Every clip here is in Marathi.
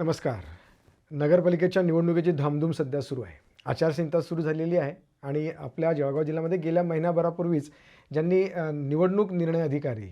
नमस्कार. नगरपालिकेच्या निवडणुकीची धामधूम सध्या सुरू आहे. आचारसंहिता सुरू झालेली आहे आणि आपल्या जळगाव जिल्ह्यामध्ये गेल्या महिनाभरापूर्वीच ज्यांनी निवडणूक निर्णय अधिकारी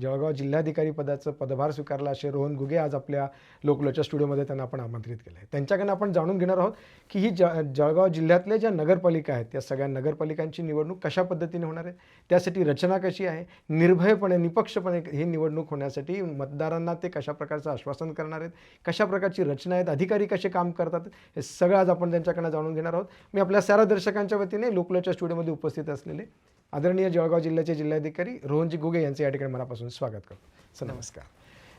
जळगाव जिल्हाधिकारी पदाचं पदभार स्वीकारला असे रोहन गुगे आज आपल्या लोकलोच्या स्टुडिओमध्ये त्यांना आपण आमंत्रित केलं आहे त्यांच्याकडनं आपण जाणून घेणार आहोत की ही ज जळगाव जिल्ह्यातल्या ज्या नगरपालिका आहेत त्या सगळ्या नगरपालिकांची निवडणूक कशा पद्धतीने होणार आहे? त्यासाठी रचना कशी आहे? निर्भयपणे निपक्षपणे ही निवडणूक होण्यासाठी मतदारांना ते कशा प्रकारचं आश्वासन करणार आहेत? कशा प्रकारची रचना आहेत? अधिकारी कसे काम करतात? हे सगळं आज आपण त्यांच्याकडनं जाणून घेणार आहोत. मी आपल्या सारा दर्शकांच्या वतीने लोकलच्या स्टुडिओमध्ये उपस्थित असलेले आदरणीय जळगाव जिल्ह्याचे जिल्हाधिकारी रोहनजी गुगे यांचे या ठिकाणी मनापासून स्वागत करतो. सर नमस्कार.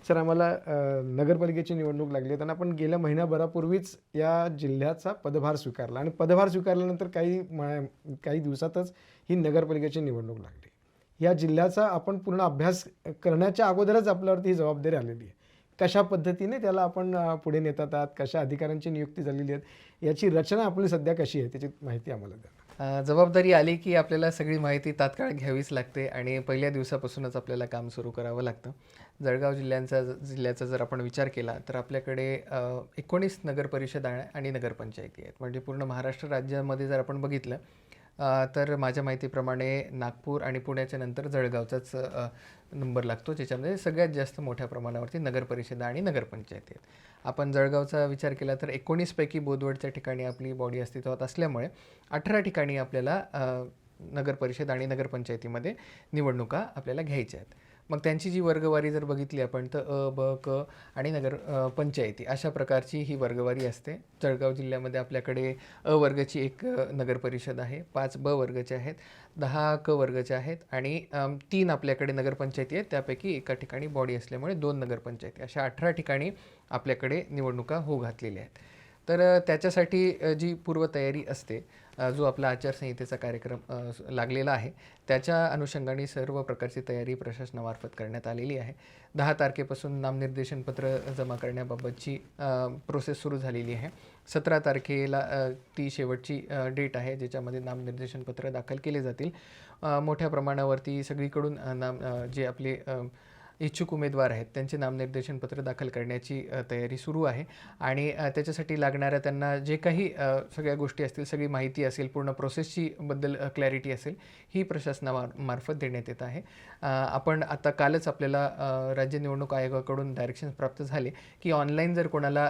सर आम्हाला नगरपालिकेची निवडणूक लागली आहे त्यांना आपण गेल्या महिन्याभरापूर्वीच या जिल्ह्याचा पदभार स्वीकारला आणि पदभार स्वीकारल्यानंतर काही म- काही दिवसातच ही नगरपालिकेची निवडणूक लागली. या जिल्ह्याचा आपण पूर्ण अभ्यास करण्याच्या अगोदरच आपल्यावरती ही जबाबदारी आलेली आहे. कशा पद्धतीने त्याला आपण पुढे नेतात आहात कशा अधिकाऱ्यांची नियुक्ती झालेली आहे याची रचना आपली सध्या कशी आहे त्याची माहिती आम्हाला द्या. जबाबदारी आली की आपल्याला सगळी माहिती तात्काळ घ्यावीच लागते आणि पहिल्या दिवसापासूनच आपल्याला काम सुरू करावं लागतं. जळगाव जिल्ह्यांचा जिल्ह्याचा जर आपण विचार केला तर आपल्याकडे एकोणीस नगरपरिषद आहे आणि नगरपंचायती आहेत. म्हणजे पूर्ण महाराष्ट्र राज्यामध्ये जर आपण बघितलं तर माझ्या माहितीप्रमाणे नागपूर आणि पुण्याच्या नंतर जळगावचाच नंबर लागतो ज्याच्यामध्ये सगळ्यात जास्त मोठ्या प्रमाणावरती नगरपरिषदा आणि नगरपंचायती आहेत. आपण जळगावचा विचार केला तर एकोणीसपैकी बोदवडच्या ठिकाणी आपली बॉडी अस्तित्वात असल्यामुळे अठरा ठिकाणी आपल्याला नगरपरिषद आणि नगरपंचायतीमध्ये निवडणुका आपल्याला घ्यायच्या आहेत. मग त्यांची जी वर्गवारी जर बघितली आपण तर अ ब क आणि नगर पंचायती अशा प्रकारची ही वर्गवारी असते. जळगाव जिल्ह्यामध्ये आपल्याकडे अ वर्गाची एक नगरपरिषद आहे. पाच ब वर्गचे आहेत दहा क वर्गच्या आहेत आणि तीन आपल्याकडे नगरपंचायती आहेत. त्यापैकी एका ठिकाणी बॉडी असल्यामुळे दोन नगरपंचायती अशा अठरा ठिकाणी आपल्याकडे निवडणुका होऊ घातलेल्या आहेत. तर त्याच्यासाठी जी पूर्वतयारी असते जो आपला आचारसंहितेचा कार्यक्रम लागलेला आहे त्याच्या अनुषंगाने सर्व प्रकारची तयारी प्रशासनामार्फत करण्यात आलेली आहे. दहा तारखेपासून नामनिर्देशन पत्र जमा करण्याबाबतची प्रोसेस सुरू झालेली आहे. सतरा तारखेला ती शेवटची डेट आहे ज्याच्यामध्ये नामनिर्देशन पत्र दाखल केले जातील. मोठ्या प्रमाणावरती सगळीकडून नाम जे आपले इच्छुक उमेदवार आहेत. त्यांचे नामनिर्देशन पत्र दाखल करण्याची तयारी सुरू आहे. आणि त्याच्यासाठी लागणाऱ्या त्यांना जे काही सगळ्या गोष्टी असतील सगळी माहिती असेल पूर्ण प्रोसेसची बद्दल क्लॅरिटी असेल ही प्रशासनामार्फत मार्फत देण्यात येत आहे. आपण आता कालच आपल्याला राज्य निवडणूक आयोगाकडून डायरेक्शन्स प्राप्त झाले की ऑनलाईन जर कोणाला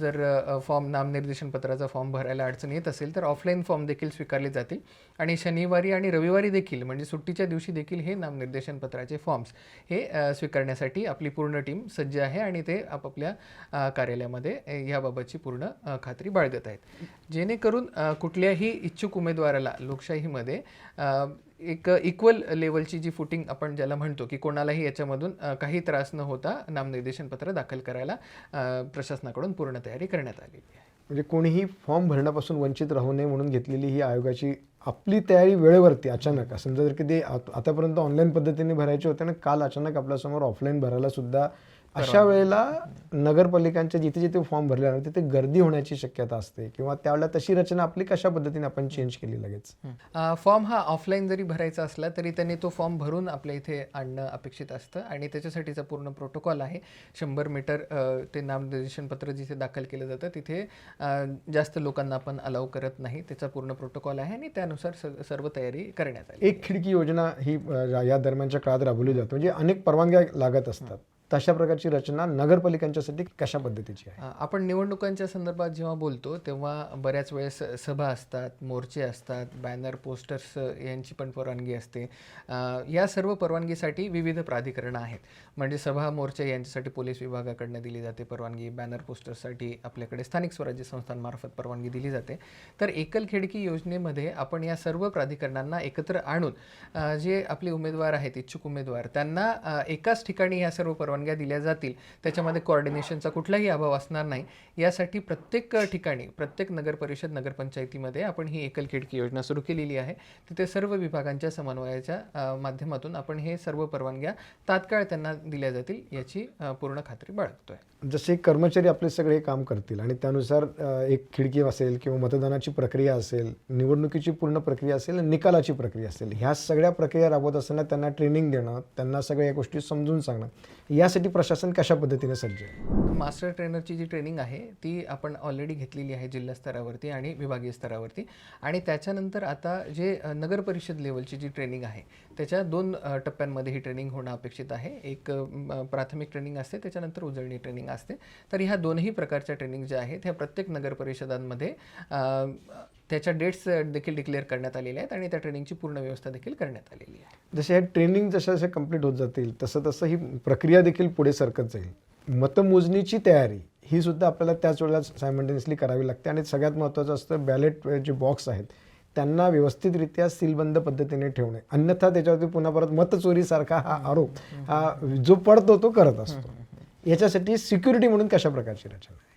जर फॉर्म नामनिर्देशन पत्राचा फॉर्म भरायला अडचण येत असेल तर ऑफलाईन फॉर्म देखील स्वीकारले जातील. आणि शनिवारी आणि रविवारी देखील म्हणजे सुट्टीच्या दिवशी देखील हे नामनिर्देशन पत्राचे फॉर्म्स हे स्वीकारण्यासाठी आपली पूर्ण टीम सज्ज आहे आणि ते आपापल्या कार्यालयामध्ये ह्याबाबतची याबाबतची पूर्ण खात्री बाळगत आहेत. जेणेकरून कुठल्याही इच्छुक उमेदवाराला लोकशाहीमध्ये एक इक्वल लेवलची जी फुटिंग आपण ज्याला म्हणतो की कोणालाही याच्यामधून काही त्रास न होता नामनिर्देशन पत्र दाखल करायला प्रशासनाकडून पूर्ण तयारी करण्यात आलेली आहे. म्हणजे कोणीही फॉर्म भरण्यापासून वंचित राहू नये म्हणून घेतलेली ही आयोगाची आपली तयारी वेळेवरती अचानक. समजा जर की ते आतापर्यंत ऑनलाईन पद्धतीने भरायचे होते आणि काल अचानक आपल्यासमोर ऑफलाईन भरायला सुद्धा अशा वेळेला नगरपालिकांच्या जिथे जिथे फॉर्म भरले जाणार तिथे गर्दी होण्याची शक्यता असते किंवा त्यावेळेला तशी रचना आपली कशा पद्धतीने आपण चेंज केली लगेच? फॉर्म हा ऑफलाईन जरी भरायचा असला तरी त्यांनी तो फॉर्म भरून आपल्या इथे आणणं अपेक्षित असतं आणि त्याच्यासाठीचा पूर्ण प्रोटोकॉल आहे. शंभर मीटर ते नामनिर्देशन पत्र जिथे दाखल केलं जातं तिथे जास्त लोकांना आपण अलाव करत नाही. त्याचा पूर्ण प्रोटोकॉल आहे आणि त्यानुसार सर्व तयारी करण्यात आली. एक खिडकी योजना ही या दरम्यानच्या काळात राबवली जाते. म्हणजे अनेक परवानग्या लागत असतात. तशा प्रकारची रचना नगरपालिकांच्यासाठी कशा पद्धतीची आहे? आपण निवडणुकांच्या संदर्भात जेव्हा बोलतो तेव्हा बऱ्याच वेळेस सभा असतात मोर्चे असतात बॅनर पोस्टर्स यांची पण परवानगी असते. या सर्व परवानगीसाठी विविध प्राधिकरणं आहेत. म्हणजे सभा मोर्चे यांच्यासाठी पोलीस विभागाकडनं दिली जाते परवानगी बॅनर पोस्टर्ससाठी आपल्याकडे स्थानिक स्वराज्य संस्थांमार्फत परवानगी दिली जाते. तर एकल खिडकी योजनेमध्ये आपण या सर्व प्राधिकरणांना एकत्र आणून जे आपले उमेदवार आहेत इच्छुक उमेदवार त्यांना एकाच ठिकाणी या सर्व परवानग्या दिल्या जातील. त्याच्यामध्ये कोऑर्डिनेशनचा कुठलाही अभाव असणार नाही. यासाठी प्रत्येक ठिकाणी प्रत्येक नगर परिषद नगरपंचायतीमध्ये आपण ही एकल खिडकी योजना सुरू केलेली आहे. तिथे सर्व विभागांच्या समन्वयाच्या माध्यमातून आपण हे सर्व परवानग्या तात्काळ त्यांना दिल्या जातील याची पूर्ण खात्री बाळगतोय. जसे कर्मचारी आपले सगळे काम करतील आणि त्यानुसार एक खिडकी असेल किंवा मतदानाची प्रक्रिया असेल निवडणुकीची पूर्ण प्रक्रिया असेल निकालाची प्रक्रिया असेल ह्या सगळ्या प्रक्रिया राबवत असताना त्यांना ट्रेनिंग देणं त्यांना सगळ्या या गोष्टी समजून सांगणं यासाठी प्रशासन कशा पद्धतीने सज्ज आहे? मास्टर ट्रेनरची जी ट्रेनिंग आहे ती आपण ऑलरेडी घेतलेली आहे जिल्हा स्तरावरती आणि विभागीय स्तरावरती. आणि त्याच्यानंतर आता जे नगर परिषद लेवलची जी ट्रेनिंग आहे त्याच्या दोन टप्प्यांमध्ये ही ट्रेनिंग होणं अपेक्षित आहे. एक प्राथमिक ट्रेनिंग असते त्याच्यानंतर उजळणी ट्रेनिंग असते. तर ह्या दोनही प्रकारच्या ट्रेनिंग ज्या आहेत ह्या प्रत्येक नगर परिषदांमध्ये त्याच्या डेट्स देखील डिक्लेअर करण्यात आलेल्या आहेत आणि त्या ट्रेनिंगची पूर्ण व्यवस्था देखील करण्यात आलेली आहे. जसे ट्रेनिंग जसं जशा कंप्लीट होत जातील तसं तसं ही प्रक्रिया देखील पुढे सरकत जाईल. मतमोजणीची तयारी ही सुद्धा आपल्याला त्याच वेळेला सायमंटेनियसली करावी लागते. आणि सगळ्यात महत्त्वाचं असतं बॅलेट जे बॉक्स आहेत त्यांना व्यवस्थितरित्या सीलबंद पद्धतीने ठेवणे. अन्यथा त्याच्यावरती पुन्हा परत मतचोरीसारखा हा आरोप हा जो पडतो तो करत असतो. याच्यासाठी सिक्युरिटी म्हणून कशा प्रकारची रचना आहे?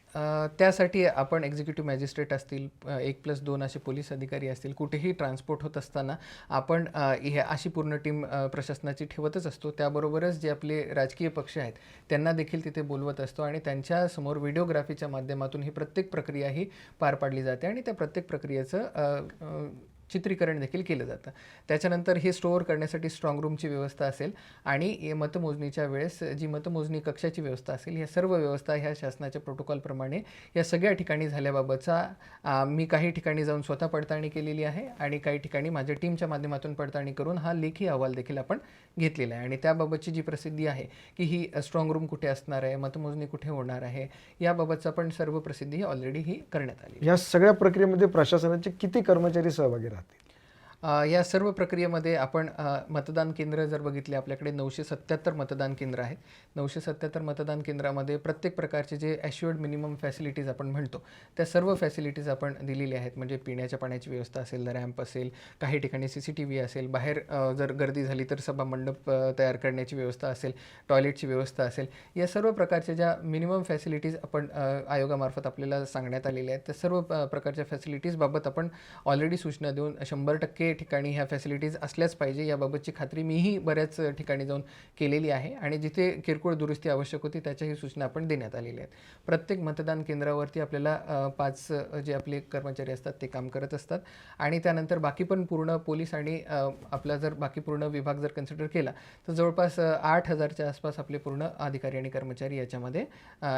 त्यासाठी आपण एक्झिक्युटिव्ह मॅजिस्ट्रेट असतील एक प्लस दोन असे पोलीस अधिकारी असतील कुठेही ट्रान्सपोर्ट होत असताना आपण हे अशी पूर्ण टीम प्रशासनाची ठेवतच असतो. त्याबरोबरच जे आपले राजकीय पक्ष आहेत त्यांना देखील तिथे बोलवत असतो आणि त्यांच्यासमोर व्हिडिओग्राफीच्या माध्यमातून ही प्रत्येक प्रक्रिया ही पार पाडली जाते आणि त्या प्रत्येक प्रक्रियेचं चित्रीकरण देखील केलं जातं. त्याच्यानंतर हे स्टोअर करण्यासाठी स्ट्रॉंग रूमची व्यवस्था असेल आणि मतमोजणीच्या वेळेस जी मतमोजणी कक्षाची व्यवस्था असेल ह्या सर्व व्यवस्था ह्या शासनाच्या प्रोटोकॉलप्रमाणे या सगळ्या ठिकाणी झाल्याबाबतचा मी काही ठिकाणी जाऊन स्वतः पडताळणी केलेली आहे आणि काही ठिकाणी माझ्या टीमच्या माध्यमातून पडताळणी करून हा लेखी अहवाल देखील आपण घेतलेला आहे. आणि त्याबाबतची जी प्रसिद्धी आहे की ही स्ट्रॉंग रूम कुठे असणार आहे मतमोजणी कुठे होणार आहे याबाबतचा पण सर्व प्रसिद्धी ऑलरेडी ही करण्यात आली या सगळ्या प्रक्रियेमध्ये प्रशासनाचे किती कर्मचारी सहभागी राहतील अ, या सर्व प्रक्रियेमध्ये आपण मतदान केंद्र जर बघितले आपल्याकडे नऊशे सत्याहत्तर मतदान केंद्र आहेत. नऊशे सत्याहत्तर मतदान केंद्रामध्ये प्रत्येक प्रकारचे जे ॲश्युअर्ड मिनिमम फॅसिलिटीज आपण म्हणतो त्या सर्व फॅसिलिटीज आपण दिलेल्या आहेत. म्हणजे पिण्याच्या पाण्याची व्यवस्था असेल रॅम्प असेल काही ठिकाणी सी सी टी व्ही असेल बाहेर जर गर्दी झाली तर सभा मंडप तयार करण्याची व्यवस्था असेल टॉयलेटची व्यवस्था असेल. या सर्व प्रकारच्या ज्या मिनिमम फॅसिलिटीज आपण आयोगामार्फत आपल्याला सांगण्यात आलेल्या आहेत त्या सर्व प- प्रकारच्या फॅसिलिटीजबाबत आपण ऑलरेडी सूचना देऊन शंभर टक्के ठिकाणी ह्या फॅसिलिटीज असल्याच पाहिजे. याबाबतची खात्री मीही बऱ्याच ठिकाणी जाऊन केलेली आहे आणि जिथे किरकोळ दुरुस्ती आवश्यक होती त्याच्याही सूचना आपण देण्यात आलेल्या आहेत. प्रत्येक मतदान केंद्रावरती आपल्याला पाच जे आपले कर्मचारी असतात ते काम करत असतात. आणि त्यानंतर बाकी पण पूर्ण पोलीस आणि आपला जर बाकी पूर्ण विभाग जर कन्सिडर केला तर जवळपास आठ हजारच्या आसपास आपले पूर्ण अधिकारी आणि कर्मचारी याच्यामध्ये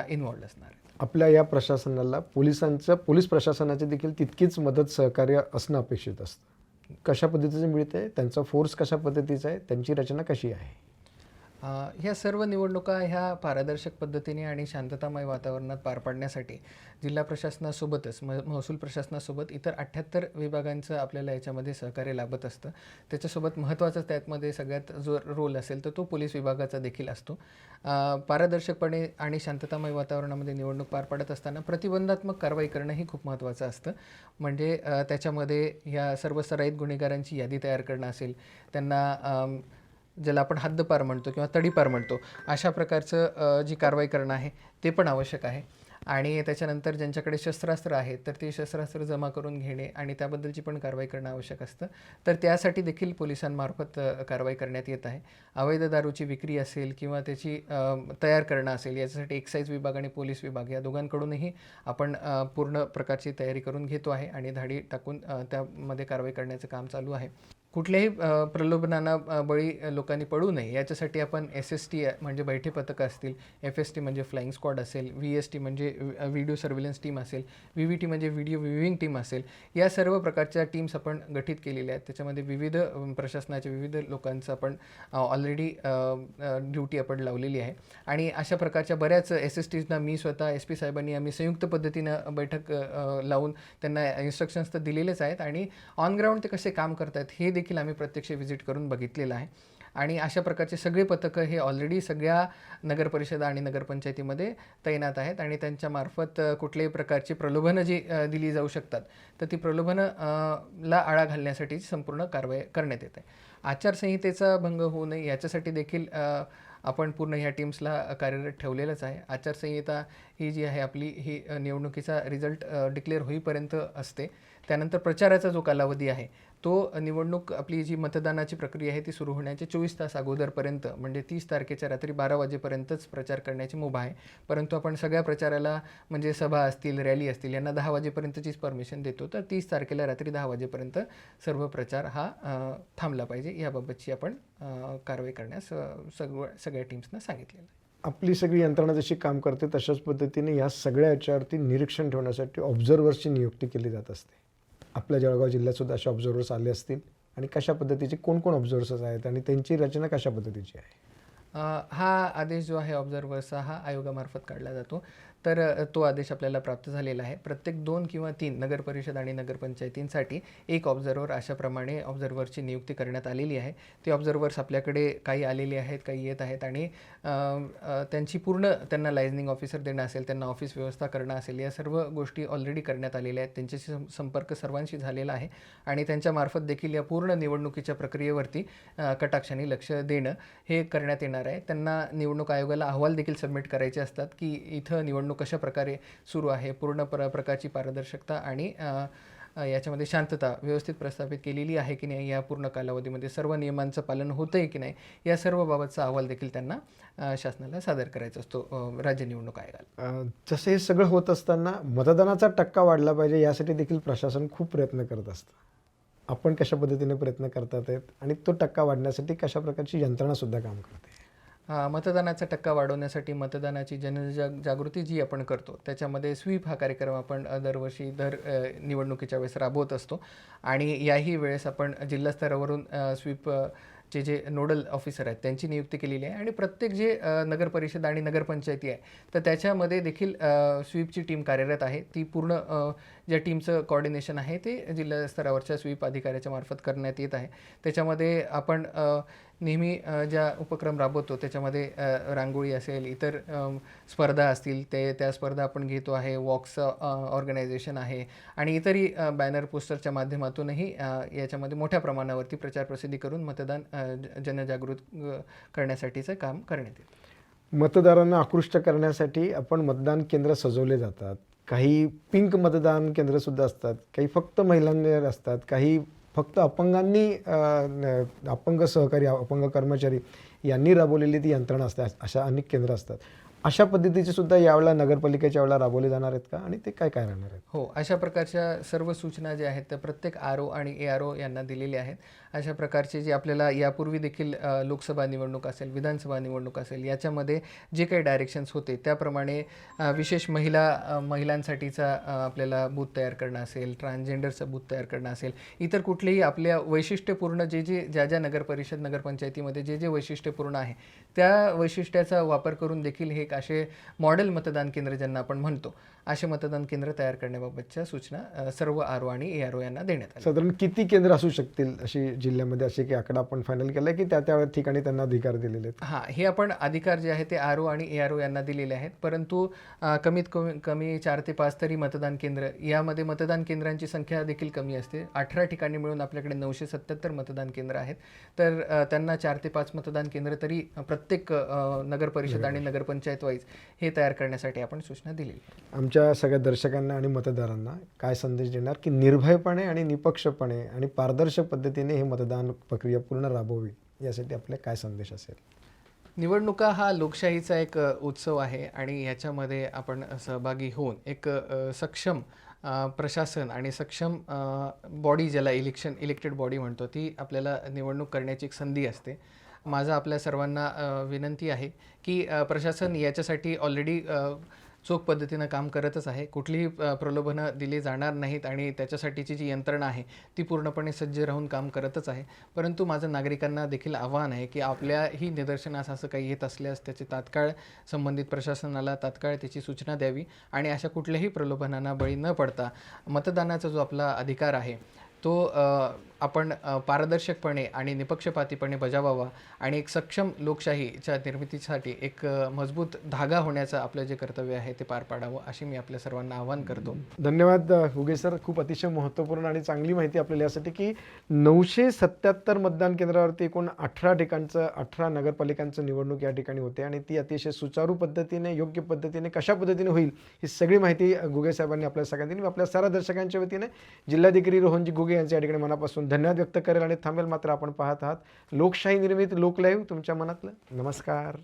इन्वॉल्ड असणार आपल्या या प्रशासनाला पोलिसांचं पोलीस प्रशासनाची देखील तितकीच मदत सहकार्य असणं अपेक्षित असतं. कशा पद्धतीचं मिळते त्यांचा फोर्स कशा पद्धतीचा आहे? त्यांची रचना कशी आहे? ह्या सर्व निवडणुका ह्या पारदर्शक पद्धतीने आणि शांततामय वातावरणात पार पाडण्यासाठी जिल्हा प्रशासनासोबतच म महसूल प्रशासनासोबत इतर अठ्ठ्याहत्तर विभागांचं आपल्याला याच्यामध्ये सहकार्य लाभत असतं. त्याच्यासोबत महत्त्वाचा त्यातमध्ये सगळ्यात जो रोल असेल तर तो पोलीस विभागाचा देखील असतो. पारदर्शकपणे आणि शांततामय वातावरणामध्ये निवडणूक पार पाडत असताना प्रतिबंधात्मक कारवाई करणं ही खूप महत्त्वाचं असतं. म्हणजे त्याच्यामध्ये ह्या सर्व सराईत गुन्हेगारांची यादी तयार करणं असेल त्यांना ज्याला आपण हद्दपार म्हणतो किंवा तडीपार म्हणतो अशा प्रकारचं जी कारवाई करणं आहे ते पण आवश्यक आहे. आणि त्याच्यानंतर ज्यांच्याकडे शस्त्रास्त्र आहेत तर ते शस्त्रास्त्र जमा करून घेणे आणि त्याबद्दलची पण कारवाई करणं आवश्यक असतं. तर त्यासाठी देखील पोलिसांमार्फत कारवाई करण्यात येत आहे. अवैध दारूची विक्री असेल किंवा त्याची तयार करणं असेल याच्यासाठी एक्साईज विभाग आणि पोलीस विभाग या दोघांकडूनही आपण पूर्ण प्रकारची तयारी करून घेतो आहे आणि धाडी टाकून त्यामध्ये कारवाई करण्याचं काम चालू आहे. कुठल्याही प्रलोभनांना बळी लोकांनी पडू नये. याच्यासाठी आपण एस एस टी म्हणजे बैठे पथकं असतील एफ एस टी म्हणजे फ्लाईंग स्क्वॉड असेल व्ही एस टी म्हणजे व्हिडिओ सर्व्हिलन्स टीम असेल व्ही व्ही टी म्हणजे व्हिडिओ व्ह्युईंग टीम असेल या सर्व प्रकारच्या टीम्स आपण गठीत केलेल्या आहेत. त्याच्यामध्ये विविध प्रशासनाच्या विविध लोकांचं आपण ऑलरेडी ड्युटी आपण लावलेली आहे. आणि अशा प्रकारच्या बऱ्याच एस एस टीजना मी स्वतः एस पी साहेबांनी आम्ही संयुक्त पद्धतीनं बैठक लावून त्यांना इन्स्ट्रक्शन्स तर दिलेलेच आहेत. आणि ऑन ग्राउंड ते कसे काम करतात हे देखील आम्ही प्रत्यक्ष व्हिजिट करून बघितलेलं आहे. आणि अशा प्रकारचे सगळे पथकं हे ऑलरेडी सगळ्या नगरपरिषदा आणि नगरपंचायतीमध्ये तैनात आहेत आणि त्यांच्यामार्फत कुठल्याही प्रकारची प्रलोभनं जी दिली जाऊ शकतात तर ती प्रलोभनं ला आळा घालण्यासाठी संपूर्ण कारवाई करण्यात येते. आचारसंहितेचा भंग होऊ नये याच्यासाठी देखील आपण पूर्ण ह्या टीम्सला कार्यरत ठेवलेलंच आहे. आचारसंहिता ही जी आहे आपली ही निवडणुकीचा रिझल्ट डिक्लेअर होईपर्यंत असते. त्यानंतर प्रचाराचा जो कालावधी आहे तो निवडणूक आपली जी मतदानाची प्रक्रिया आहे ती सुरू होण्याच्या चोवीस तास अगोदरपर्यंत म्हणजे तीस तारखेच्या रात्री बारा वाजेपर्यंतच प्रचार करण्याची मुभा आहे. परंतु आपण सगळ्या प्रचाराला म्हणजे सभा असतील रॅली असतील यांना दहा वाजेपर्यंतचीच परमिशन देतो. तर तीस तारखेला रात्री दहा वाजेपर्यंत सर्व प्रचार हा थांबला पाहिजे. याबाबतची आपण कारवाई करण्यास सगळ्या सगळं सगळ्या टीम्सना सांगितलेलं आहे. आपली सगळी यंत्रणा जशी काम करते तशाच पद्धतीने या सगळ्या याच्यावरती निरीक्षण ठेवण्यासाठी ऑब्झर्व्हर्सची नियुक्ती केली जात असते. आपल्या जळगाव जिल्ह्यात सुद्धा असे ऑब्झर्व्हर्स आले असतील आणि कशा पद्धतीचे कोण कोण ऑब्झर्व्हर्स आहेत आणि त्यांची रचना कशा पद्धतीची आहे? हा आदेश जो आहे ऑब्झर्व्हर्सचा हा आयोगामार्फत काढला जातो. तर तो आदेश आपल्याला प्राप्त झालेला आहे. प्रत्येक दोन किंवा तीन नगरपरिषद आणि नगरपंचायतींसाठी एक ऑब्झर्वर अशाप्रमाणे ऑब्झर्वरची नियुक्ती करण्यात आलेली आहे. ते ऑब्झर्व्हर्स आपल्याकडे काही आलेले आहेत काही येत आहेत आणि त्यांची पूर्ण त्यांना लायझनिंग ऑफिसर देणं असेल त्यांना ऑफिस व्यवस्था करणं असेल या सर्व गोष्टी ऑलरेडी करण्यात आलेल्या आहेत. त्यांच्याशी संपर्क सर्वांशी झालेला आहे आणि त्यांच्यामार्फत देखील या पूर्ण निवडणुकीच्या प्रक्रियेवरती कटाक्षाने लक्ष देणं हे करण्यात येणार आहे. त्यांना निवडणूक आयोगाला अहवाल देखील सबमिट करायचे असतात की इथं निवडणूक कशा प्रकारे सुरू आहे पूर्ण प्र प्रकारची पारदर्शकता आणि याच्यामध्ये शांतता व्यवस्थित प्रस्थापित केलेली आहे की नाही या पूर्ण कालावधीमध्ये सर्व नियमांचं पालन होतं आहे की नाही या सर्व बाबतचा अहवाल देखील त्यांना शासनाला सादर करायचा असतो राज्य निवडणूक आयोगाला. जसं हे सगळं होत असताना मतदानाचा टक्का वाढला पाहिजे यासाठी देखील प्रशासन खूप प्रयत्न करत असतं. आपण कशा पद्धतीने प्रयत्न करतात आहेत आणि तो टक्का वाढण्यासाठी कशा प्रकारची यंत्रणा सुद्धा काम करते. मतदानाचा टक्का वाढवण्यासाठी मतदानाची जनजाग जागृती जी आपण करतो त्याच्यामध्ये स्वीप हा कार्यक्रम आपण दरवर्षी दर निवडणुकीच्या वेळेस राबवत असतो. आणि याही वेळेस आपण जिल्हास्तरावरून स्वीप चे जे नोडल ऑफिसर आहेत त्यांची नियुक्ती केलेली आहे. आणि प्रत्येक जे नगरपरिषद नगर परिषद आणि नगरपंचायती आहे तर त्याच्यामध्ये देखील स्वीपची टीम कार्यरत आहे. ती पूर्ण ज्या टीमचं कॉर्डिनेशन आहे ते जिल्हा स्तरावरच्या स्वीप अधिकाऱ्याच्या मार्फत करण्यात येत आहे. त्याच्यामध्ये आपण नेहमी ज्या उपक्रम राबवतो त्याच्यामध्ये रांगोळी असेल इतर स्पर्धा असतील ते त्या स्पर्धा आपण घेतो आहे वॉक्सचं ऑर्गनायझेशन आहे आणि इतरही बॅनर पोस्टरच्या माध्यमातूनही याच्यामध्ये मोठ्या प्रमाणावरती प्रचार प्रसिद्धी करून मतदान जनजागृत करण्यासाठीचं काम करण्यात येते. मतदारांना आकृष्ट करण्यासाठी आपण मतदान केंद्र सजवले जातात. काही पिंक मतदान केंद्रसुद्धा असतात. काही फक्त महिलांवर असतात. काही फक्त अपंगांनी अपंग सहकारी अपंग कर्मचारी यांनी राबवलेली ती यंत्रणा असते अशा अनेक केंद्र असतात. अशा पद्धतीचे सुद्धा यावेळेला नगरपालिकेच्या वेळेला राबवले जाणार आहेत का? आणि ते काय काय राहणार आहेत? हो अशा प्रकारच्या सर्व सूचना ज्या आहेत त्या प्रत्येक आर ओ आणि ए आर ओ यांना दिलेल्या आहेत. अशा प्रकारचे जे आपल्याला यापूर्वी देखील लोकसभा निवडणूक असेल विधानसभा निवडणूक असेल याच्यामध्ये जे काही डायरेक्शन्स होते त्याप्रमाणे विशेष महिला महिलांसाठीचा आपल्याला बूथ तयार करणं असेल ट्रान्सजेंडरचं बूथ तयार करणं असेल इतर कुठलेही आपल्या वैशिष्ट्यपूर्ण जे जे ज्या ज्या नगरपरिषद नगरपंचायतीमध्ये जे जे वैशिष्ट्यपूर्ण आहे त्या वैशिष्ट्याचा वापर करून देखील हे एक असे मॉडेल मतदान केंद्र ज्यांना आपण म्हणतो असे मतदान केंद्र तयार करण्याबाबतच्या सूचना सर्व आर ओ आणि ए आर ओ यांना देण्यात आल्या. साधारण किती केंद्र असू शकतील अशी जिल्ह्यामध्ये असे की आकडा आपण फायनल केला की त्या त्या ठिकाणी त्यांना अधिकार दिलेले आहेत? हां हे आपण अधिकार जे आहे ते आर ओ आणि ए आर ओ यांना दिलेले आहेत. परंतु कमीत कमी कमी चार ते पाच तरी मतदान केंद्र यामध्ये मतदान केंद्रांची संख्या देखील कमी असते. अठरा ठिकाणी मिळून आपल्याकडे नऊशे सत्याहत्तर मतदान केंद्र आहेत. तर त्यांना चार ते पाच मतदान केंद्र तरी प्रत्येक नगर परिषद आणि नगरपंचायत वाईज हे तयार करण्यासाठी आपण सूचना आहे. आमच्या सगळ्या दर्शकांना आणि मतदारांना काय संदेश देणार की निर्भयपणे आणि निपक्षपणे आणि पारदर्शक पद्धतीने हे मतदान प्रक्रिया पूर्ण राबवावी यासाठी आपले काय संदेश असेल? निवडणुका हा लोकशाहीचा एक उत्सव आहे आणि याच्यामध्ये आपण सहभागी होऊन एक सक्षम प्रशासन आणि सक्षम बॉडी ज्याला इलेक्शन इलेक्टेड बॉडी म्हणतो ती आपल्याला निवडणूक करण्याची एक संधी असते. माझा आपल्या सर्वांना विनंती आहे की प्रशासन याच्यासाठी ऑलरेडी चोख पद्धतीनं काम करतच आहे. कुठलीही प्रलोभनं दिली जाणार नाहीत आणि त्याच्यासाठीची जी यंत्रणा आहे ती पूर्णपणे सज्ज राहून काम करतच आहे. परंतु माझं नागरिकांना देखील आव्हान आहे की आपल्याही निदर्शनास असं काही येत असल्यास त्याचे तात्काळ संबंधित प्रशासनाला तात्काळ त्याची सूचना द्यावी आणि अशा कुठल्याही प्रलोभनांना बळी न पडता मतदानाचा जो आपला अधिकार आहे तो आपण पारदर्शकपणे आणि निपक्षपातीपणे बजावावा आणि एक सक्षम लोकशाहीच्या निर्मितीसाठी एक मजबूत धागा होण्याचं आपलं जे कर्तव्य आहे ते पार पाडावं अशी मी आपल्या सर्वांना आवाहन करतो. धन्यवाद उगे सर. खूप अतिशय महत्त्वपूर्ण आणि चांगली माहिती आपल्याला यासाठी की नऊशे सत्याहत्तर मतदान केंद्रावरती एकूण अठरा ठिकाणचं अठरा नगरपालिकांचं निवडणूक या ठिकाणी होते आणि ती अतिशय सुचारू पद्धतीने योग्य पद्धतीने कशा पद्धतीने होईल ही सगळी माहिती गुगे साहेबांनी आपल्या सगळ्यांनी दिली आपल्या सर्व दर्शकांच्या वतीने जिल्हाधिकारी रोहनजी गुगे यांच्या या ठिकाणी मनापासून धन्यवाद व्यक्त करेल आणि थांबेल मात्र आपण पाहत आहात. लोकशाही निर्मित लोकलाईव्ह तुमच्या मनातलं. नमस्कार.